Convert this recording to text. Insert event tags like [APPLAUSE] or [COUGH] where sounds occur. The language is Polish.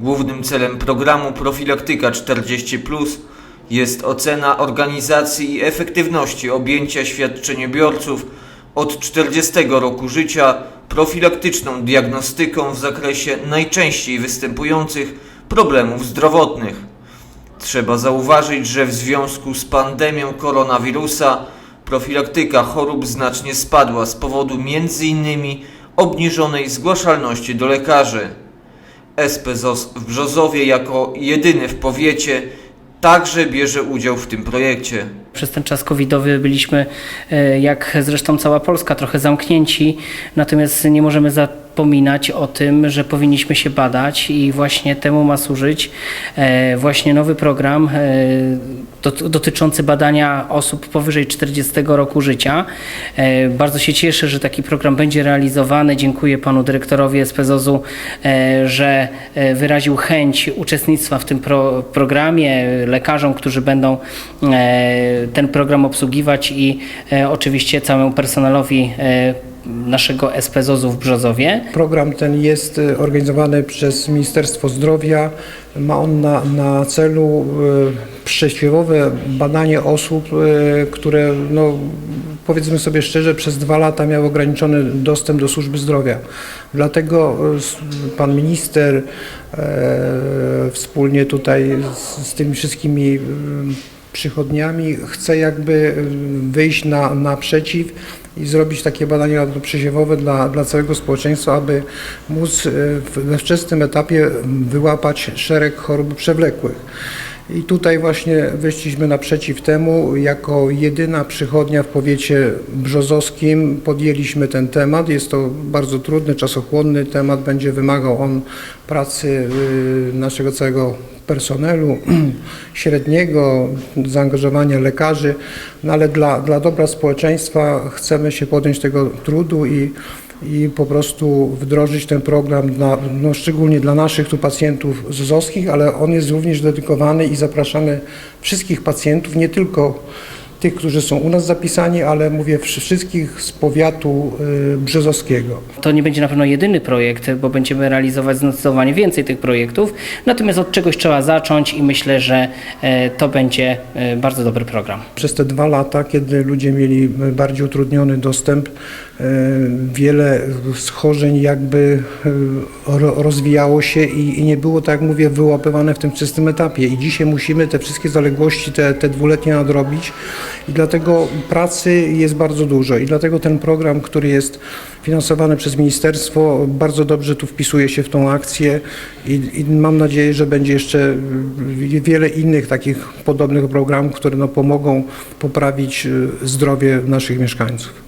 Głównym celem programu Profilaktyka 40 jest ocena organizacji i efektywności objęcia świadczeniobiorców od 40 roku życia profilaktyczną diagnostyką w zakresie najczęściej występujących problemów zdrowotnych. Trzeba zauważyć, że w związku z pandemią koronawirusa profilaktyka chorób znacznie spadła z powodu m.in. obniżonej zgłaszalności do lekarzy. SPZOS w Brzozowie jako jedyny w powiecie także bierze udział w tym projekcie. Przez ten czas covidowy byliśmy, e, jak zresztą cała Polska, trochę zamknięci, natomiast nie możemy zapominać o tym, że powinniśmy się badać i właśnie temu ma służyć e, właśnie nowy program e, dot- dotyczący badania osób powyżej 40 roku życia. Bardzo się cieszę, że taki program będzie realizowany. Dziękuję panu dyrektorowi SPZOZ-u, że wyraził chęć uczestnictwa w tym pro, programie, lekarzom, którzy będą ten program obsługiwać i e, oczywiście całemu personelowi e, naszego SPZOZ-u w Brzozowie. Program ten jest e, organizowany przez Ministerstwo Zdrowia. Ma on na, na celu e, przesiewowe badanie osób, które no, powiedzmy sobie szczerze przez dwa lata miały ograniczony dostęp do służby zdrowia. Dlatego pan minister wspólnie tutaj z, z tymi wszystkimi przychodniami chce jakby wyjść na, naprzeciw i zrobić takie badania przesiewowe dla, dla całego społeczeństwa, aby móc e, we wczesnym etapie wyłapać szereg chorób przewlekłych. I tutaj właśnie wyszliśmy naprzeciw temu. Jako jedyna przychodnia w powiecie brzozowskim podjęliśmy ten temat. Jest to bardzo trudny, czasochłonny temat. Będzie wymagał on pracy y, naszego całego personelu [CLEARS THROAT] średniego, zaangażowania lekarzy, no ale dla, dla dobra społeczeństwa chcemy się podjąć tego trudu i i po prostu wdrożyć ten program dla, no szczególnie dla naszych tu pacjentów ZOZ-owskich, ale on jest również dedykowany i zapraszamy wszystkich pacjentów, nie tylko tych, którzy są u nas zapisani, ale mówię wszy- wszystkich z powiatu y, brzozowskiego. To nie będzie na pewno jedyny projekt, bo będziemy realizować zdecydowanie więcej tych projektów. Natomiast od czegoś trzeba zacząć i myślę, że e, to będzie e, bardzo dobry program. Przez te dwa lata, kiedy ludzie mieli bardziej utrudniony dostęp, e, wiele schorzeń jakby e, ro- rozwijało się i, i nie było, tak jak mówię, wyłapywane w tym wczesnym etapie. I dzisiaj musimy te wszystkie zaległości, te, te dwuletnie nadrobić i dlatego pracy jest bardzo dużo i dlatego ten program, który jest finansowany przez ministerstwo, bardzo dobrze tu wpisuje się w tą akcję i, i mam nadzieję, że będzie jeszcze wiele innych takich podobnych programów, które no, pomogą poprawić y, zdrowie naszych mieszkańców.